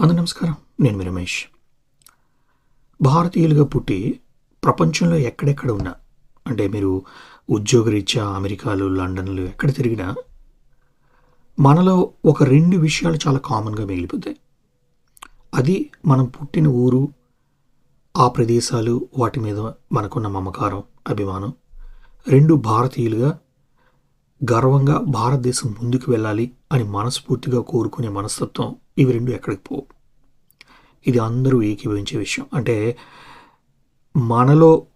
అందరూ నమస్కారం. నేను మీ రమేష్. భారతీయులుగా పుట్టి ప్రపంచంలో ఎక్కడెక్కడ ఉన్నా అంటే మీరు ఉద్యోగరీత్యా అమెరికాలు లండన్లు ఎక్కడ తిరిగినా మనలో ఒక రెండు విషయాలు చాలా కామన్గా మిగిలిపోతాయి. అది మనం పుట్టిన ఊరు ఆ ప్రదేశాలు వాటి మీద మనకున్న మమకారం అభిమానం రెండు భారతీయులుగా గర్వంగా భారతదేశం ముందుకు వెళ్ళాలి అని మనస్ఫూర్తిగా కోరుకునే మనస్తత్వం ఇవి రెండు ఎక్కడికి పోవు. ఇది అందరూ ఏకీభవించే విషయం. అంటే మనలో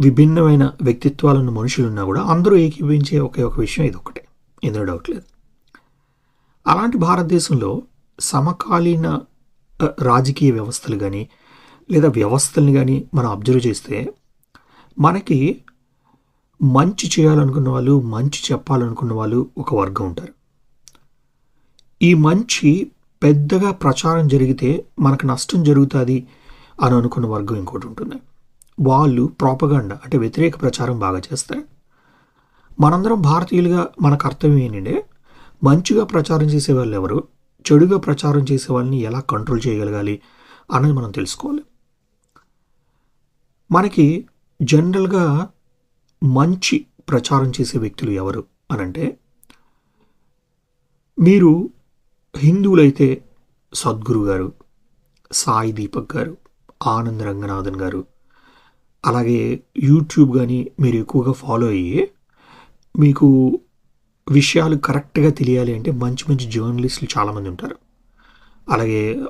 విభిన్నమైన వ్యక్తిత్వాలున్న మనుషులు ఉన్నా కూడా అందరూ ఏకీభవించే ఒకే ఒక విషయం ఇది ఒకటే ఎందులో డౌట్ లేదు. అలాంటి భారతదేశంలో సమకాలీన రాజకీయ వ్యవస్థలు కానీ లేదా వ్యవస్థల్ని కానీ మనం అబ్జర్వ్ చేస్తే మనకి మంచి చేయాలనుకున్న వాళ్ళు మంచి చెప్పాలనుకున్న వాళ్ళు ఒక వర్గం ఉంటారు. ఈ మంచి పెద్దగా ప్రచారం జరిగితే మనకు నష్టం జరుగుతుంది అని అనుకున్న వర్గం ఇంకోటి ఉంటుంది. వాళ్ళు ప్రాపగండ అంటే వ్యతిరేక ప్రచారం బాగా చేస్తారు. మనందరం భారతీయులుగా మన కర్తవ్యం ఏంటంటే మంచిగా ప్రచారం చేసే వాళ్ళు ఎవరు చెడుగా ప్రచారం చేసే వాళ్ళని ఎలా కంట్రోల్ చేయగలగాలి అన్నది మనం తెలుసుకోవాలి. మనకి జనరల్గా మంచి ప్రచారం చేసే వ్యక్తులు ఎవరు అనంటే మీరు హిందువులైతే సద్గురు గారు సాయి దీపక్ గారు ఆనంద్ రంగనాథన్ గారు అలాగే యూట్యూబ్ కానీ మీరు ఎక్కువగా ఫాలో అయ్యి మీకు విషయాలు కరెక్ట్గా తెలియాలి అంటే మంచి మంచి జర్నలిస్టులు చాలామంది ఉంటారు. అలాగే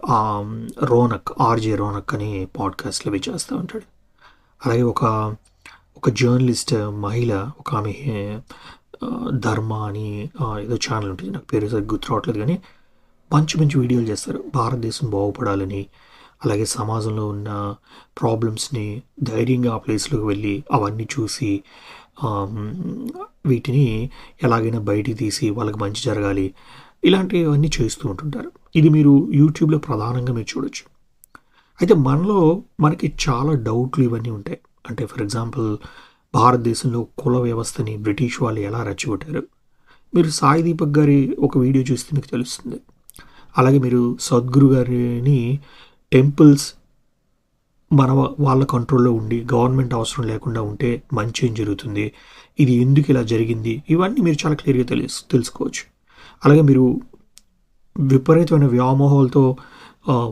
రోనక్ ఆర్జే రోనక్ అని పాడ్కాస్ట్లు అవి చేస్తూ ఉంటాడు. అలాగే ఒక ఒక జర్నలిస్ట్ మహిళ ఒక ఆమె ధర్మ అని ఏదో ఛానల్ ఉంటుంది. నాకు పేరు సరిగ్గా గుర్తు రావట్లేదు కానీ మంచి మంచి వీడియోలు చేస్తారు. భారతదేశం బాగుపడాలని అలాగే సమాజంలో ఉన్న ప్రాబ్లమ్స్ని ధైర్యంగా ఆ ప్లేస్లోకి వెళ్ళి అవన్నీ చూసి వీటిని ఎలాగైనా బయటికి తీసి వాళ్ళకి మంచి జరగాలి ఇలాంటివన్నీ చేస్తూ ఉంటుంటారు. ఇది మీరు యూట్యూబ్లో ప్రధానంగా మీరు చూడొచ్చు. అయితే మనలో మనకి చాలా డౌట్లు ఇవన్నీ ఉంటాయి. అంటే ఫర్ ఎగ్జాంపుల్ భారతదేశంలో కుల వ్యవస్థని బ్రిటిష్ వాళ్ళు ఎలా రెచ్చగొట్టారు? మీరు సాయి దీపక్ గారి ఒక వీడియో చూస్తే మీకు తెలుస్తుంది. అలాగే మీరు సద్గురు గారిని టెంపుల్స్ మన వాళ్ళ కంట్రోల్లో ఉండి గవర్నమెంట్ అవసరం లేకుండా ఉంటే మంచి ఏం జరుగుతుంది? ఇది ఎందుకు ఇలా జరిగింది? ఇవన్నీ మీరు చాలా క్లియర్గా తెలుసు తెలుసుకోవచ్చు. అలాగే మీరు విపరీతమైన వ్యామోహాలతో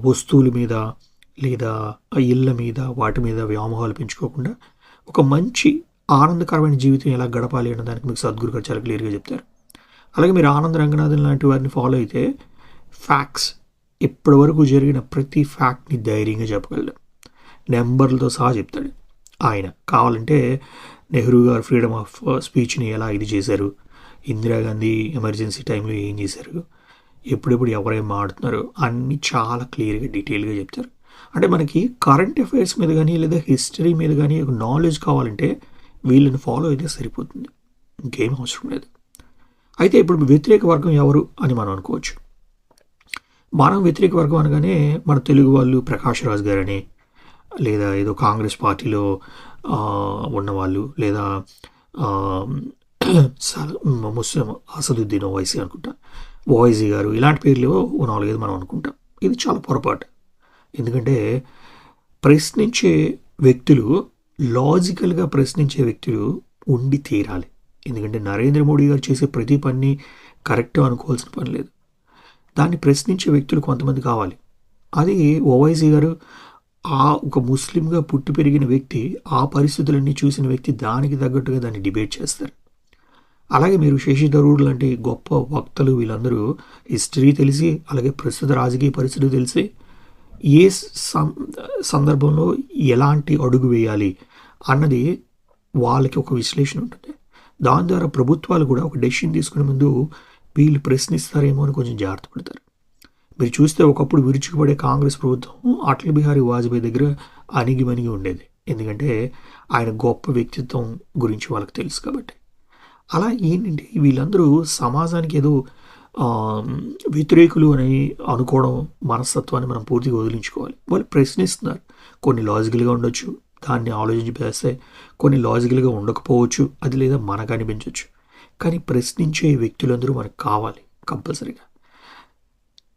వస్తువుల మీద లేదా ఆ ఇళ్ళ మీద వాటి మీద వ్యామోహాలు పెంచుకోకుండా ఒక మంచి ఆనందకరమైన జీవితం ఎలా గడపాలి అన్న దానికి మీకు సద్గురు గారు చాలా క్లియర్గా చెప్తారు. అలాగే మీరు ఆనంద రంగనాథన్ లాంటి వారిని ఫాలో అయితే ఫ్యాక్ట్స్ ఇప్పటివరకు జరిగిన ప్రతి ఫ్యాక్ట్ని ధైర్యంగా చెప్పగలడు నెంబర్లతో సహా చెప్తాడు ఆయన. కావాలంటే నెహ్రూ గారు ఫ్రీడమ్ ఆఫ్ స్పీచ్ని ఎలా ఇది చేశారు? ఇందిరాగాంధీ ఎమర్జెన్సీ టైంలో ఏం చేశారు? ఎప్పుడెప్పుడు ఎవరేం మాడుతున్నారు అన్నీ చాలా క్లియర్గా డీటెయిల్గా చెప్తారు. అంటే మనకి కరెంట్ అఫైర్స్ మీద కానీ లేదా హిస్టరీ మీద కానీ ఒక నాలెడ్జ్ కావాలంటే వీళ్ళని ఫాలో అయితే సరిపోతుంది. ఇంకేం అవసరం లేదు. అయితే ఇప్పుడు వ్యతిరేక వర్గం ఎవరు అని మనం అనుకోవచ్చు. మనం వ్యతిరేక వర్గం అనగానే మన తెలుగు వాళ్ళు ప్రకాష్ రాజ్ గారని లేదా ఏదో కాంగ్రెస్ పార్టీలో ఉన్నవాళ్ళు లేదా ముస్లిం అసదుద్దీన్ ఓవైసీ అనుకుంటా. ఓవైసీ గారు ఇలాంటి పేర్లు ఓ నాలుగైదు మనం అనుకుంటాం. ఇది చాలా పొరపాటు. ఎందుకంటే ప్రశ్నించే వ్యక్తులు లాజికల్గా ప్రశ్నించే వ్యక్తులు ఉండి తీరాలి. ఎందుకంటే నరేంద్ర మోడీ గారు చేసే ప్రతి పని కరెక్ట్ అనుకోవాల్సిన పని లేదు. దాన్ని ప్రశ్నించే వ్యక్తులు కొంతమంది కావాలి. అది ఓవైసీ గారు ఆ ఒక ముస్లింగా పుట్టి పెరిగిన వ్యక్తి ఆ పరిస్థితులన్నీ చూసిన వ్యక్తి దానికి తగ్గట్టుగా దాన్ని డిబేట్ చేస్తారు. అలాగే మీరు శశి థరూర్ లాంటి గొప్ప వక్తలు వీళ్ళందరూ హిస్టరీ తెలిసి అలాగే ప్రస్తుత రాజకీయ పరిస్థితులు తెలిసి ఏ సందర్భంలో ఎలాంటి అడుగు వేయాలి అన్నది వాళ్ళకి ఒక విశ్లేషణ ఉంటుంది. దాని ద్వారా ప్రభుత్వాలు కూడా ఒక డెసిషన్ తీసుకునే ముందు వీళ్ళు ప్రశ్నిస్తారేమో అని కొంచెం జాగ్రత్త పడతారు. మీరు చూస్తే ఒకప్పుడు విరుచుకుపడే కాంగ్రెస్ ప్రభుత్వం అటల్ బిహారీ వాజ్పేయి దగ్గర అణిగిమణిగి ఉండేది. ఎందుకంటే ఆయన గొప్ప వ్యక్తిత్వం గురించి వాళ్ళకి తెలుసు కాబట్టి. అలా ఏంటంటే వీళ్ళందరూ సమాజానికి ఏదో వ్యతిరేకులు అని అనుకోవడం మనస్తత్వాన్ని మనం పూర్తిగా వదిలించుకోవాలి. వాళ్ళు ప్రశ్నిస్తున్నారు. కొన్ని లాజికల్గా ఉండొచ్చు దాన్ని ఆలోచించి చేస్తే కొన్ని లాజికల్గా ఉండకపోవచ్చు అది లేదా మనకు అనిపించవచ్చు కానీ ప్రశ్నించే వ్యక్తులందరూ మనకు కావాలి కంపల్సరీగా.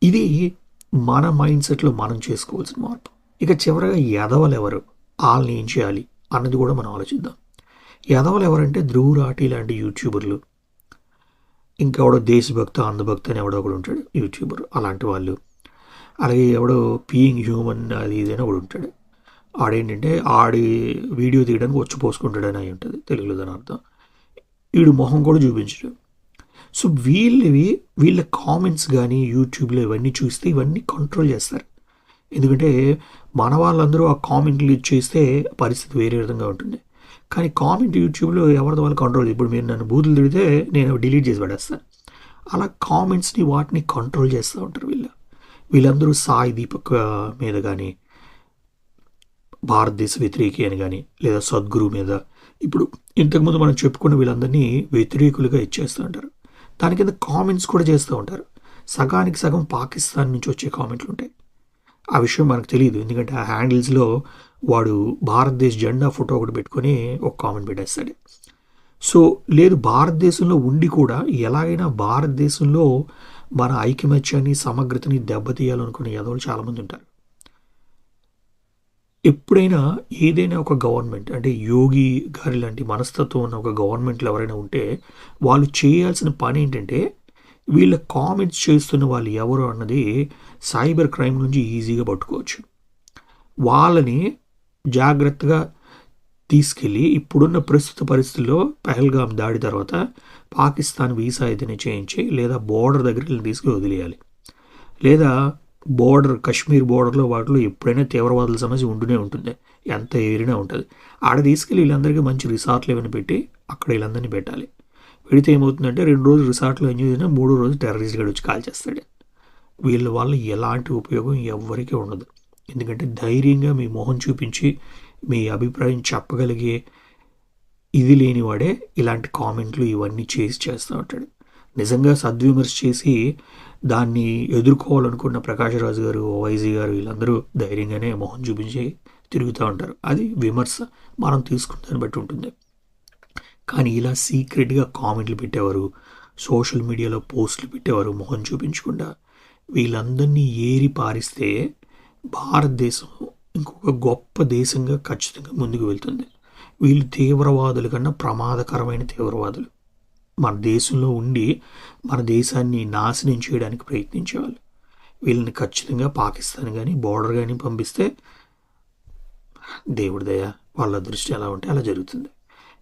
ఇది మన మైండ్ సెట్లో మనం చేసుకోవాల్సిన మార్పు. ఇక చివరగా ఎదవలు ఎవరు? వాళ్ళని ఏం చేయాలి? అన్నది కూడా మనం ఆలోచిద్దాం. ఎదవలు ఎవరంటే ధ్రువరాటి లాంటి యూట్యూబర్లు. ఇంకా ఎవడో దేశభక్త అందభక్త అని ఎవడో ఒకడు ఉంటాడు యూట్యూబర్ అలాంటి వాళ్ళు. అలాగే ఎవడో పీయింగ్ హ్యూమన్ అది ఇదని ఒకడు ఉంటాడు. ఆడేంటంటే ఆడి వీడియో తీయడానికి వచ్చి పోసుకుంటాడని అయి ఉంటుంది తెలుగులో దాని అర్థం. వీడు మొహం కూడా చూపించడు. సో వీళ్ళవి వీళ్ళ కామెంట్స్ కానీ యూట్యూబ్లో ఇవన్నీ చూస్తే ఇవన్నీ కంట్రోల్ చేస్తారు. ఎందుకంటే మన వాళ్ళందరూ ఆ కామెంట్లు చేస్తే పరిస్థితి వేరే విధంగా ఉంటుంది. కానీ కామెంట్ యూట్యూబ్లో ఎవరిది వాళ్ళు కంట్రోల్ ఇప్పుడు మీరు నన్ను బూతులు తిడితే నేను డిలీట్ చేసి పడేస్తాను అలా కామెంట్స్ని వాటిని కంట్రోల్ చేస్తూ ఉంటారు వీళ్ళు. వీళ్ళందరూ సాయి దీపక్ మీద కానీ భారతదేశ వ్యతిరేకి అని కానీ లేదా సద్గురు మీద. ఇప్పుడు ఇంతకుముందు మనం చెప్పుకున్న వీళ్ళందరినీ వ్యతిరేకులుగా ఇచ్చేస్తూ ఉంటారు. దాని కింద కామెంట్స్ కూడా చేస్తూ ఉంటారు. సగానికి సగం పాకిస్తాన్ నుంచి వచ్చే కామెంట్లు ఉంటాయి. ఆ విషయం మనకు తెలియదు ఎందుకంటే ఆ హ్యాండిల్స్లో వాడు భారతదేశ జెండా ఫోటో ఒకటి పెట్టుకొని ఒక కామెంట్ పెట్టేస్తాడు. సో లేదు భారతదేశంలో ఉండి కూడా ఎలాగైనా భారతదేశంలో మన ఐకమత్యాన్ని సమగ్రతని దెబ్బతీయాలనుకునే యాదవులు చాలామంది ఉంటారు. ఎప్పుడైనా ఏదైనా ఒక గవర్నమెంట్ అంటే యోగి గారి లాంటి మనస్తత్వం ఉన్న ఒక గవర్నమెంట్లో ఎవరైనా ఉంటే వాళ్ళు చేయాల్సిన పని ఏంటంటే వీళ్ళ కామెంట్స్ చేస్తున్న వాళ్ళు ఎవరు అన్నది సైబర్ క్రైమ్ నుంచి ఈజీగా పట్టుకోవచ్చు. వాళ్ళని జాగ్రత్తగా తీసుకెళ్ళి ఇప్పుడున్న ప్రస్తుత పరిస్థితుల్లో పహల్గామ్ దాడి తర్వాత పాకిస్తాన్ వీసా అయితేనే చేయించి లేదా బోర్డర్ దగ్గరికి తీసుకుని వదిలేయాలి. లేదా బోర్డర్ కశ్మీర్ బోర్డర్లో వాటిలో ఎప్పుడైనా తీవ్రవాదుల సమస్య ఉంటూనే ఉంటుంది. ఎంత ఏరినా ఉంటుంది. ఆడ తీసుకెళ్ళి వీళ్ళందరికీ మంచి రిసార్ట్లు ఏమైనా పెట్టి అక్కడ వీళ్ళందరినీ పెట్టాలి. పెడితే ఏమవుతుందంటే రెండు రోజులు రిసార్ట్లో ఎంజాయ్ చేసినా మూడో రోజు టెర్రరిస్ట్ గడి వచ్చి కాల్ చేస్తాడు. వీళ్ళ వల్ల ఎలాంటి ఉపయోగం ఎవ్వరికీ ఉండదు. ఎందుకంటే ధైర్యంగా మీ మొహం చూపించి మీ అభిప్రాయం చెప్పగలిగే ఇది లేనివాడే ఇలాంటి కామెంట్లు ఇవన్నీ చేసి చేస్తూ ఉంటాడు. నిజంగా సద్విమర్శ చేసి దాన్ని ఎదుర్కోవాలనుకున్న ప్రకాశరాజు గారు వైజీ గారు వీళ్ళందరూ ధైర్యంగానే మొహం చూపించి తిరుగుతూ ఉంటారు. అది విమర్శ మనం తీసుకున్న దాన్ని బట్టి ఉంటుంది. కానీ ఇలా సీక్రెట్గా కామెంట్లు పెట్టేవారు సోషల్ మీడియాలో పోస్టులు పెట్టేవారు మొహం చూపించకుండా. వీళ్ళందరినీ ఏరి పారిస్తే భారతదేశం ఇంకొక గొప్ప దేశంగా ఖచ్చితంగా ముందుకు వెళ్తుంది. వీళ్ళు తీవ్రవాదుల కన్నా ప్రమాదకరమైన తీవ్రవాదులు. మన దేశంలో ఉండి మన దేశాన్ని నాశనం చేయడానికి ప్రయత్నించేవాళ్ళు. వీళ్ళని ఖచ్చితంగా పాకిస్తాన్ కానీ బోర్డర్ కానీ పంపిస్తే దేవుడి దయ వాళ్ళ దృష్టి ఎలా ఉంటే అలా జరుగుతుంది.